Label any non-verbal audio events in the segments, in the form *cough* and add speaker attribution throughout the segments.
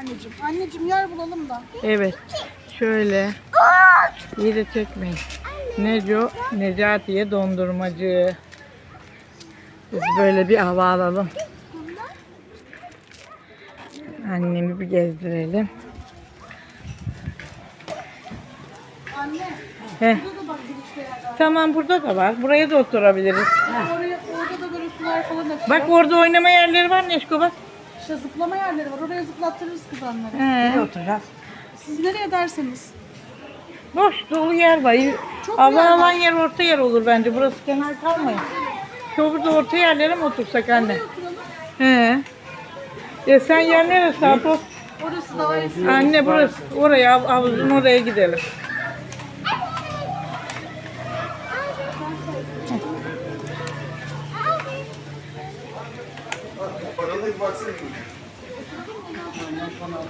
Speaker 1: Anneciğim, anneciğim yer bulalım da.
Speaker 2: Evet. Şöyle. İyi de çekmeyin. Neco, Necati'ye dondurmacı. Biz böyle bir hava alalım. Annemi bir gezdirelim.
Speaker 1: Anne,
Speaker 2: Heh.
Speaker 1: burada da bak.
Speaker 2: Tamam burada da var. Buraya da oturabiliriz.
Speaker 1: Oraya, orada da böyle sular falan açıyor.
Speaker 2: Bak orada oynama yerleri var Neşko bak.
Speaker 1: İşte zıplama yerleri var. Oraya zıplattırırız kız onları.
Speaker 2: He.
Speaker 3: oturacağız?
Speaker 1: Siz nereye derseniz.
Speaker 2: Boş dolu yer var.
Speaker 1: Çok var.
Speaker 2: alan yer orta yer olur bence. Burası kenar kalmayın. Şu burada orta yerlere mi otursak anne?
Speaker 1: Oturalım.
Speaker 2: He. Ya sen yer neresi Apo?
Speaker 1: Orası daha iyi.
Speaker 2: Anne burası. Oraya hav- havuzun oraya gidelim.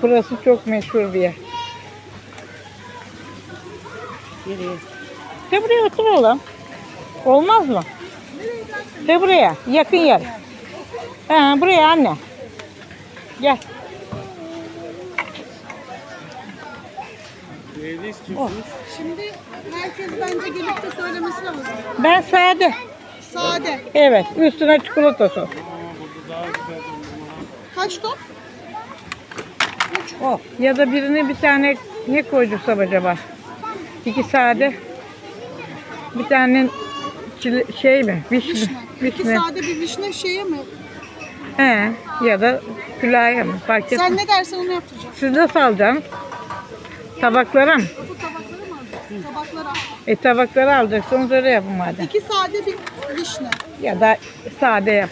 Speaker 2: Burası çok meşhur bir yer.
Speaker 3: Nereye?
Speaker 2: De buraya oturalım. Olmaz mı? De buraya. Yakın yer. Ha, buraya anne. Gel.
Speaker 1: Şimdi herkes bence gelip de söylemesi lazım.
Speaker 2: Ben sade.
Speaker 1: Sade.
Speaker 2: Evet. Üstüne çikolata sos.
Speaker 1: Kaç top?
Speaker 2: Oh. Ya da birine bir tane ne koydursam acaba? İki sade. Bir tane çile- şey mi? Vişne.
Speaker 1: Vişne. İki
Speaker 2: Vişne.
Speaker 1: sade bir vişne şeye mi?
Speaker 2: He. Ya da külahya mı? Fark etmez.
Speaker 1: Sen ne dersen onu yaptıracağım.
Speaker 2: Siz nasıl alacaksınız? Tabaklara mı?
Speaker 1: Bu tabakları mı alacaksın? Tabaklara.
Speaker 2: E tabakları alacaksınız öyle yapın madem.
Speaker 1: İki sade bir vişne.
Speaker 2: Ya da sade yap.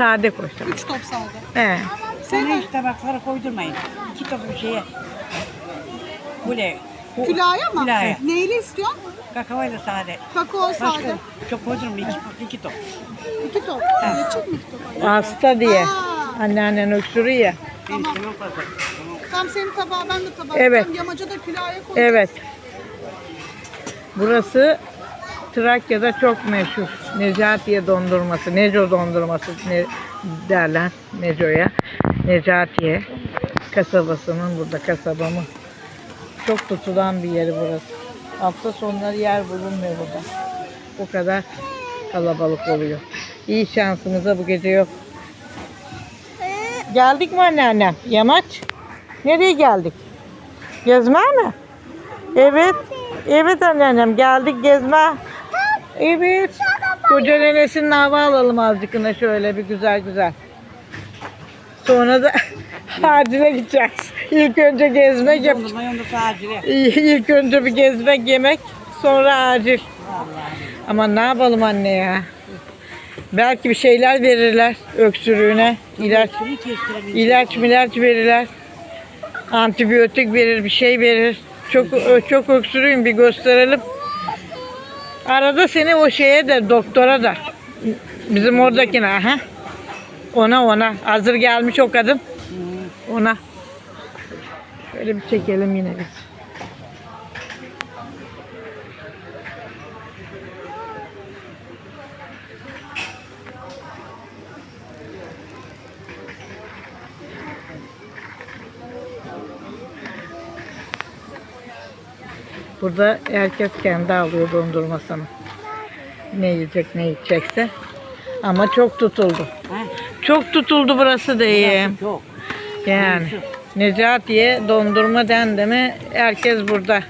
Speaker 2: Sade koy. sana.
Speaker 1: Üç top sade.
Speaker 2: He.
Speaker 3: Sana hiç tabaklara koydurmayın. İki topu şeye. Bu
Speaker 1: Külahya mı?
Speaker 3: Külahya.
Speaker 1: Neyli istiyorsun?
Speaker 3: Kakaoyla sade.
Speaker 1: Kakao
Speaker 3: Başka
Speaker 1: sade.
Speaker 3: çok koydurma. İki, iki top.
Speaker 1: İki top. Yetecek mi iki top?
Speaker 2: Hasta diye.
Speaker 1: Aa,
Speaker 2: Anneannen öksürüyor ya.
Speaker 1: tamam. Tam senin tabağı ben de tabağı.
Speaker 2: Evet.
Speaker 1: Tam Yamaca da külahya koy.
Speaker 2: Evet. Burası Trakya'da çok meşhur. Necatiye dondurması, Neco dondurması ne derler Neco'ya. Necatiye kasabasının burada kasabamın. Çok tutulan bir yeri burası. Hafta sonları yer bulunmuyor burada. O kadar kalabalık oluyor. İyi şansımıza bu gece yok. Geldik mi anneannem? Yamaç? Nereye geldik? Gezme mi? Evet. Evet anneannem geldik gezme. Evet. Koca nenesinin hava alalım azıcıkına şöyle bir güzel güzel. Sonra da *laughs* acile gideceğiz. İlk önce gezmek yap. İlk önce bir gezmek yemek sonra acil. Ama ne yapalım anne ya. Belki bir şeyler verirler öksürüğüne. ilaç ilaç milaç verirler. Antibiyotik verir, bir şey verir. Çok çok öksürüyüm bir gösterelim. Arada seni o şeye de doktora da bizim oradakine aha. Ona ona hazır gelmiş o kadın. Ona. Şöyle bir çekelim yine biz. Burada herkes kendi alıyor dondurmasını. Ne yiyecek ne içecekse. Ama çok tutuldu.
Speaker 3: Ha?
Speaker 2: Çok tutuldu burası diyeyim.
Speaker 3: Çok.
Speaker 2: Yani Necatiye dondurma dendi mi herkes burada.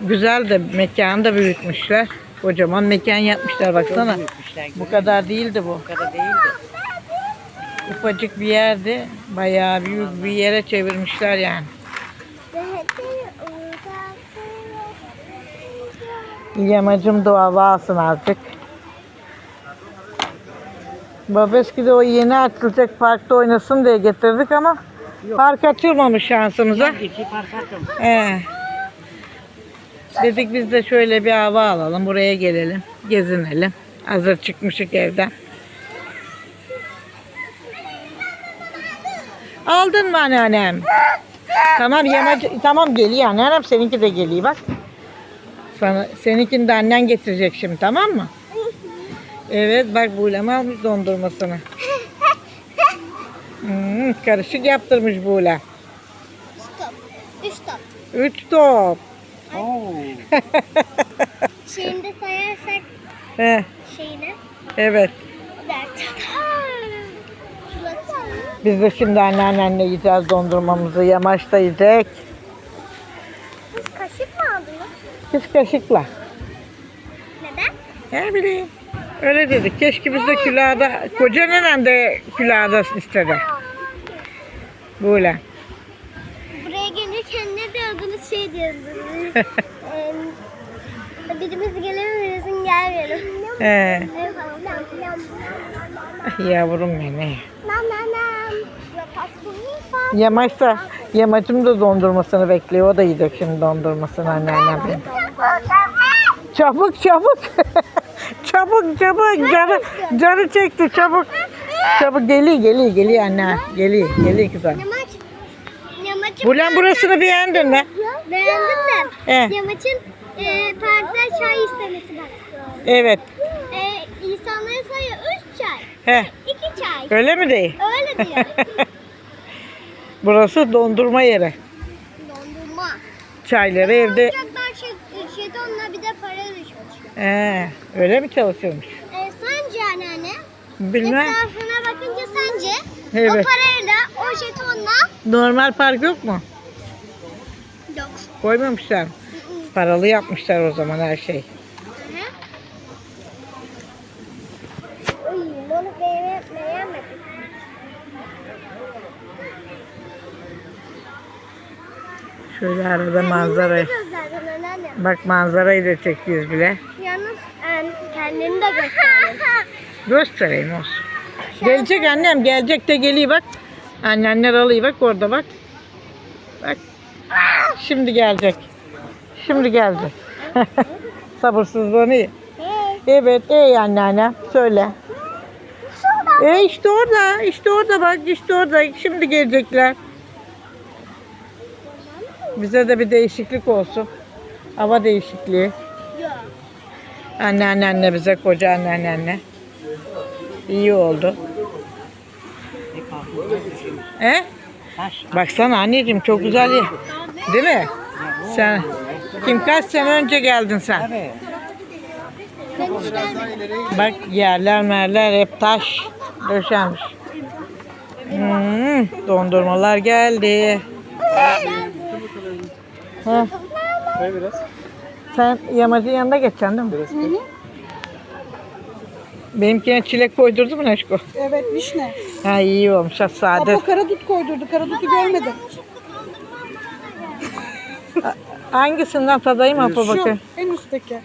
Speaker 2: Güzel de mekanı da büyütmüşler. Kocaman mekan yapmışlar baksana.
Speaker 3: Büyütmüşler.
Speaker 2: Bu kadar değildi bu.
Speaker 3: Bu kadar değildi.
Speaker 2: Ufacık bir yerdi. Bayağı büyük bir yere çevirmişler yani. Yamacım dua alsın azıcık. Babeski de o yeni açılacak parkta oynasın diye getirdik ama park açılmamış şansımıza.
Speaker 3: Geçi park atın.
Speaker 2: Ee, dedik biz de şöyle bir hava alalım. Buraya gelelim. Gezinelim. Hazır çıkmışık evden. Aldın mı anneannem? Tamam yemeci, tamam geliyor anneannem. Seninki de geliyor bak. Sana, seninkini de annen getirecek şimdi tamam mı? Evet bak Buğlem almış dondurmasını. *laughs* Hmm, karışık yaptırmış.
Speaker 4: Stop. Üç top.
Speaker 2: Üç top.
Speaker 3: Oo. *laughs*
Speaker 4: Şeyini de sayarsak
Speaker 2: Heh,
Speaker 4: şeyini.
Speaker 2: evet.
Speaker 4: Şurası.
Speaker 2: Biz de şimdi anneannenle yiyeceğiz dondurmamızı. Yamaçta yiyecek.
Speaker 4: Siz kaşık mı aldınız?
Speaker 2: Biz kaşıkla.
Speaker 4: Neden?
Speaker 2: Ne bileyim. Öyle dedik. Keşke biz de külahda, koca nenem de külahda istedi. Böyle.
Speaker 4: Buraya gelirken ne diyordunuz şey diyordunuz. *laughs* Birimiz gelemiyoruz gelmeyelim.
Speaker 2: Ee. Ah yavrum beni.
Speaker 4: Nam nam nam.
Speaker 2: Yamaçta, yamacım da dondurmasını bekliyor. O da yiyecek şimdi dondurmasını anneannem benim. Çabuk *laughs* çabuk. çabuk çabuk. Canı, canı çekti çabuk. Çabuk geliyor geliyor geliyor anne. Geliyor geliyor kızım. Bulan burasını beğendin mi?
Speaker 4: Beğendim de.
Speaker 2: He.
Speaker 4: Yamaç'ın e, parkta çay istemesi bak.
Speaker 2: Evet.
Speaker 4: E, insanların sayı.
Speaker 2: He.
Speaker 4: iki çay.
Speaker 2: Öyle mi değil?
Speaker 4: Öyle diyor. *laughs*
Speaker 2: Burası dondurma yeri.
Speaker 4: Dondurma.
Speaker 2: Çayları evde.
Speaker 4: Çocuklar şey, şeytanla bir de para düşmüş.
Speaker 2: Ee, öyle mi çalışıyormuş?
Speaker 4: E, sence anneanne?
Speaker 2: Bilmem.
Speaker 4: Etrafına bakınca sence o
Speaker 2: Evet.
Speaker 4: parayla o jetonla
Speaker 2: Normal park yok mu?
Speaker 4: yok.
Speaker 2: Koymamışlar. Paralı yapmışlar o zaman her şey.
Speaker 4: Bunu beğenme- beğenmedim.
Speaker 2: Şöyle arada manzarayı. Bak manzarayı da çekiyoruz bile.
Speaker 4: Yalnız kendini de gösterdin. *laughs*
Speaker 2: Göstereyim olsun. Gelecek annem gelecek de geliyor bak. Annenler alıyor bak orada bak. Bak. Şimdi gelecek. Şimdi gelecek. *laughs* Sabırsızlanıyor. Evet ey anneanne söyle. E işte orada işte orada bak işte orada şimdi gelecekler. Bize de bir değişiklik olsun. Hava değişikliği.
Speaker 4: yok.
Speaker 2: Anneannenle bize koca anneannenle. İyi oldu. He? Baksana anneciğim çok güzel. Değil mi? Sen kim kaç sene önce geldin sen? Bak yerler merler hep taş döşenmiş. Hmm, dondurmalar geldi. Ha,
Speaker 5: biraz.
Speaker 2: sen yamacın yanında geçeceksin değil mi? Benimkine çilek koydurdu mu Neşko?
Speaker 1: Evet vişne.
Speaker 2: Ha iyi olmuş ha sade.
Speaker 1: Apo karadut koydurdu. Karadutu görmedim.
Speaker 2: Hangisinden tadayım Apo
Speaker 1: Şu
Speaker 2: bakayım.
Speaker 1: en üstteki.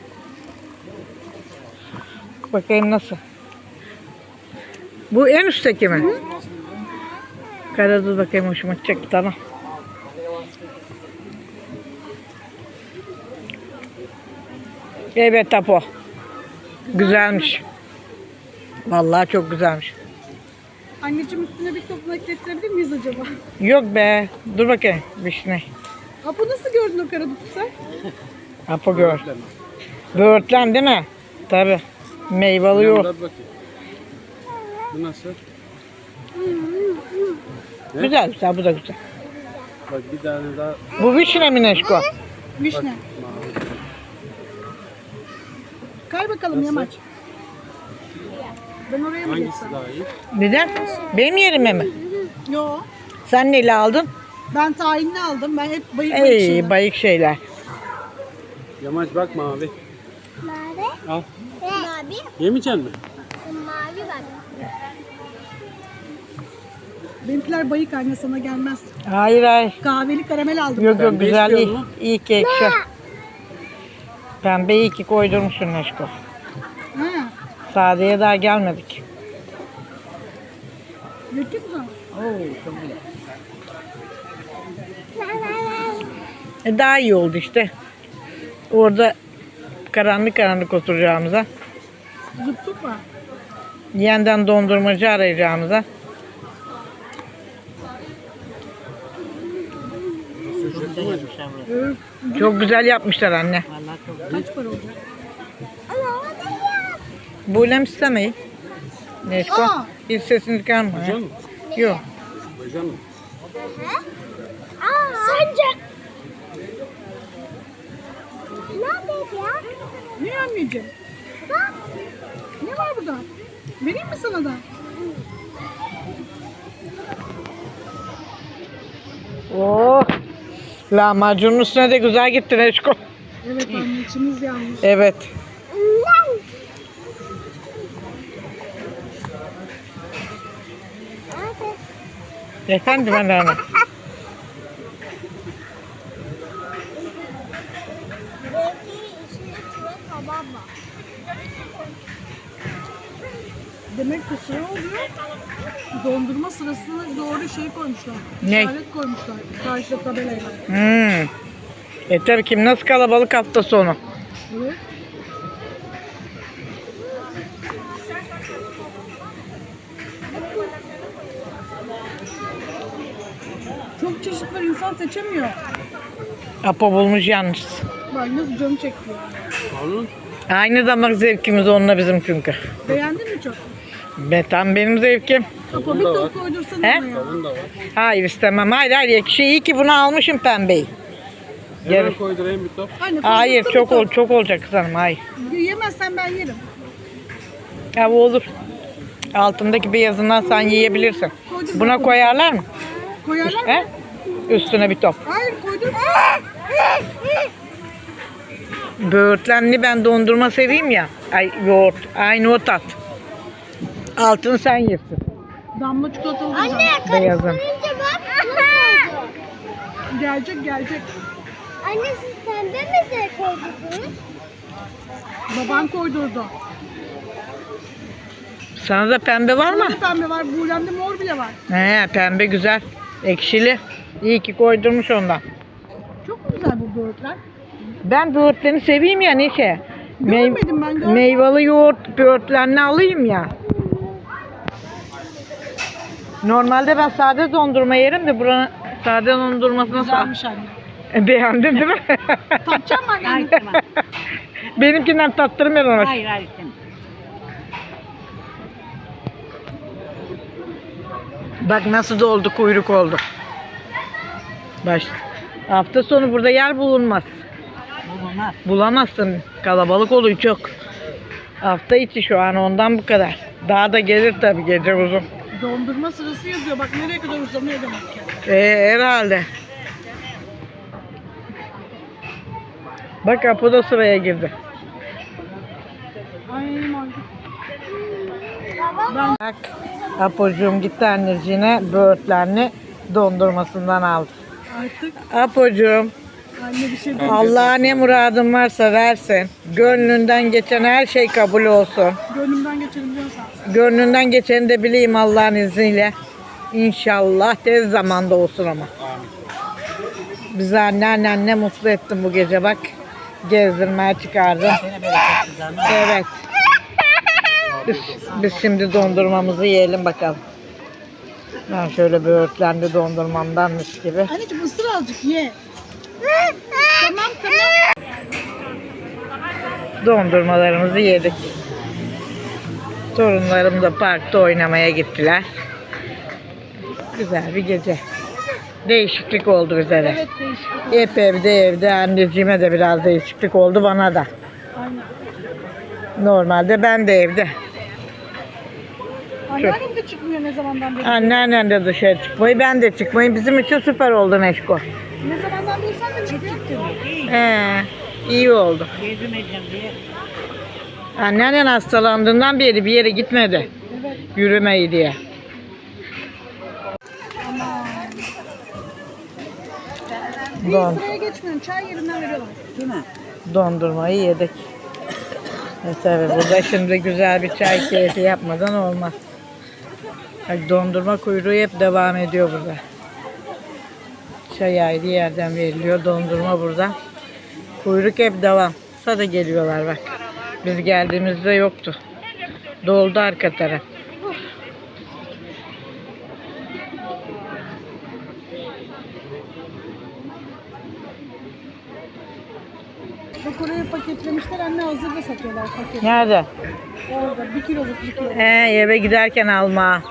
Speaker 2: Bakayım nasıl. Bu en üstteki mi? Karadut bakayım hoşuma gidecek bir tane. Evet Apo. Güzelmiş. Vallahi çok güzelmiş.
Speaker 1: Anneciğim üstüne bir top eklettirebilir miyiz acaba?
Speaker 2: Yok be. Dur bakayım. Vişne.
Speaker 1: Apo nasıl gördün o karadutu sen?
Speaker 2: Apo gör. Böğürtlen değil mi? Tabi. Meyveli yok.
Speaker 5: Bu nasıl?
Speaker 2: Güzel güzel bu da güzel.
Speaker 5: Bak bir tane daha
Speaker 2: Bu vişne mi Neşko?
Speaker 1: Vişne. Kay bakalım Yamaç. Ben oraya mı
Speaker 5: Hangisi
Speaker 1: geçsem?
Speaker 5: daha iyi?
Speaker 2: Neden? Benim yerime mi?
Speaker 1: Yo.
Speaker 2: Sen neyle aldın?
Speaker 1: Ben tayinli aldım. Ben hep bayık bayık
Speaker 2: Ey
Speaker 1: şeyler.
Speaker 2: bayık şeyler.
Speaker 5: Yamaç bak mavi.
Speaker 4: Mavi.
Speaker 5: Al.
Speaker 4: Mavi.
Speaker 5: Yemeyecek misin?
Speaker 4: Mavi bak.
Speaker 1: Benimkiler bayık anne sana gelmez.
Speaker 2: Hayır hayır.
Speaker 1: Kahveli karamel aldım.
Speaker 2: Yok yok
Speaker 5: Pembe
Speaker 2: güzel
Speaker 5: istiyor mu?
Speaker 2: İyi ki ekşi. Pembe iyi ki koydurmuşsun Neşko.
Speaker 1: Ha.
Speaker 2: Sade'ye daha gelmedik.
Speaker 1: Götür mü?
Speaker 2: E daha iyi oldu işte. Orada karanlık karanlık oturacağımıza,
Speaker 1: Zıptuk var.
Speaker 2: Yeniden dondurmacı arayacağımıza. Çok güzel yapmışlar anne.
Speaker 1: Kaç para olacak?
Speaker 2: Buylem istemeyin. Neşko. Hiç sesini çıkarma.
Speaker 5: Güzel mi?
Speaker 2: Yok.
Speaker 5: Mısın?
Speaker 4: Aa. Sence? Neredeydi ya?
Speaker 1: Ne anneciğim? Sana da?
Speaker 2: Oh. Lahmacunun üstüne de güzel gitti Neşko.
Speaker 1: Evet anne içimiz yanmış.
Speaker 2: Evet. Efendim anneanne.
Speaker 1: Demek ki sıra oluyor. Dondurma sırasına doğru şey koymuşlar.
Speaker 2: Ne?
Speaker 1: İşaret koymuşlar. Karşıda tabelaya.
Speaker 2: Hmm. E tabii kim nasıl kalabalık hafta sonu.
Speaker 1: Evet. Çok çeşit var insan seçemiyor.
Speaker 2: Apo bulmuş yalnız.
Speaker 1: Bak nasıl canı çekiyor.
Speaker 5: Onun
Speaker 2: Aynı damak zevkimiz onunla bizim çünkü.
Speaker 1: Beğendin mi çok?
Speaker 2: Be, tam benim zevkim.
Speaker 1: Bir
Speaker 5: da var.
Speaker 1: top koydursana
Speaker 2: He?
Speaker 5: Kavun da var.
Speaker 2: Hayır istemem. Hayır hayır. Ekşi iyi ki bunu almışım pembeyi.
Speaker 5: Hemen
Speaker 2: Gel.
Speaker 5: koydurayım bir top.
Speaker 1: Anne,
Speaker 2: Hayır çok
Speaker 1: bir
Speaker 2: ol
Speaker 1: top.
Speaker 2: çok olacak kızım. Hayır.
Speaker 1: Yemezsen ben yerim.
Speaker 2: Ya bu olur. Altındaki beyazından sen yiyebilirsin. Buna koyarlar mı?
Speaker 1: Koyarlar mı?
Speaker 2: He? Üstüne bir top.
Speaker 1: Hayır koydurma.
Speaker 2: Böğürtlenli ben dondurma seveyim ya. Ay yoğurt. Aynı o tat. Altını sen yersin.
Speaker 1: Damla çikolatalı
Speaker 4: Anne
Speaker 1: güzel.
Speaker 2: Beyazın.
Speaker 4: karıştırınca bak nasıl oldu?
Speaker 1: Gelecek gelecek.
Speaker 4: Anne siz pembe mi de koydunuz?
Speaker 1: Baban koydurdu.
Speaker 2: Sana da pembe var mı?
Speaker 1: Burada pembe var. Buğlemde mor bile var.
Speaker 2: He pembe güzel. Ekşili. İyi ki koydurmuş ondan.
Speaker 1: Çok mu güzel bu böğürtler?
Speaker 2: Ben böğürtleni seveyim ya Neşe. Mey-
Speaker 1: Görmedim ben görmedim.
Speaker 2: meyveli yoğurt böğürtlenini alayım ya. Normalde ben sade dondurma yerim de buranın sade dondurmasını
Speaker 1: Güzelmiş anne.
Speaker 2: E, beğendin değil mi?
Speaker 1: Tatacağım mı anne?
Speaker 2: Benimkinden tattırmıyor ona.
Speaker 3: Hayır hayır.
Speaker 2: Bak nasıl doldu kuyruk oldu. Baş. Hafta sonu burada yer bulunmaz.
Speaker 3: Bulunmaz.
Speaker 2: Bulamazsın. Kalabalık oluyor çok. Hafta içi şu an ondan bu kadar. Daha da gelir tabii gece uzun.
Speaker 1: Dondurma sırası yazıyor. Bak nereye kadar uzanıyor demek ki.
Speaker 2: Ee, herhalde. Bak Apo da sıraya girdi.
Speaker 1: Ay mantık.
Speaker 2: Bak Apocuğum gitti anneciğine böğürtlenli dondurmasından aldı.
Speaker 1: Artık
Speaker 2: Apocuğum
Speaker 1: anne bir şey.
Speaker 2: Allah'a ne muradın varsa versin. Gönlünden geçen her şey kabul olsun.
Speaker 1: Diyorsan.
Speaker 2: Gönlünden geçeni de bileyim Allah'ın izniyle. İnşallah tez zamanda olsun ama. Bizi anneannen ne mutlu ettin bu gece bak. Gezdirmeye çıkardın. Evet. Biz, biz şimdi dondurmamızı yiyelim bakalım. Ben şöyle böğürtlendi dondurmamdan mis gibi.
Speaker 1: Anneciğim ısır azıcık ye. tamam tamam.
Speaker 2: Dondurmalarımızı yedik. Torunlarım da parkta oynamaya gittiler. Güzel bir gece. Değişiklik oldu bize de.
Speaker 1: Evet değişik.
Speaker 2: Hep evde evde anneciğime de biraz değişiklik oldu bana da.
Speaker 1: Aynen.
Speaker 2: Normalde ben de evde.
Speaker 1: Anneannem de çıkmıyor ne zamandan beri.
Speaker 2: Anneannen de dışarı çıkmayı ben de çıkmayı bizim için süper oldu Neşko.
Speaker 1: Ne zamandan beri sen de çıkıyorsun.
Speaker 2: He, iyi oldu.
Speaker 3: Gezmeyeceğim diye.
Speaker 2: Anneannen hastalandığından beri bir yere gitmedi.
Speaker 1: Evet.
Speaker 2: Yürümeyi diye. Don,
Speaker 1: geçmiyorum. Çay yerinden veriyorlar.
Speaker 3: Değil mi?
Speaker 2: dondurmayı yedik. E tabi burada şimdi güzel bir çay keyfi yapmadan olmaz. Bak dondurma kuyruğu hep devam ediyor burada. Çay ayrı yerden veriliyor. Dondurma burada. Kuyruk hep devam. Sada geliyorlar bak. Biz geldiğimizde yoktu. Doldu arka taraf.
Speaker 1: Bak oraya paketlemişler. Anne hazırda satıyorlar paket.
Speaker 2: Nerede?
Speaker 1: Orada bir kiloluk bir kilo.
Speaker 2: He, eve giderken alma.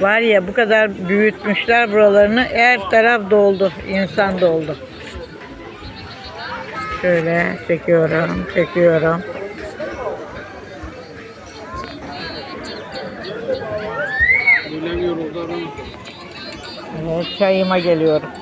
Speaker 2: Var ya bu kadar büyütmüşler buralarını. Her taraf doldu. insan doldu. Şöyle çekiyorum, çekiyorum. Evet, çayıma geliyorum.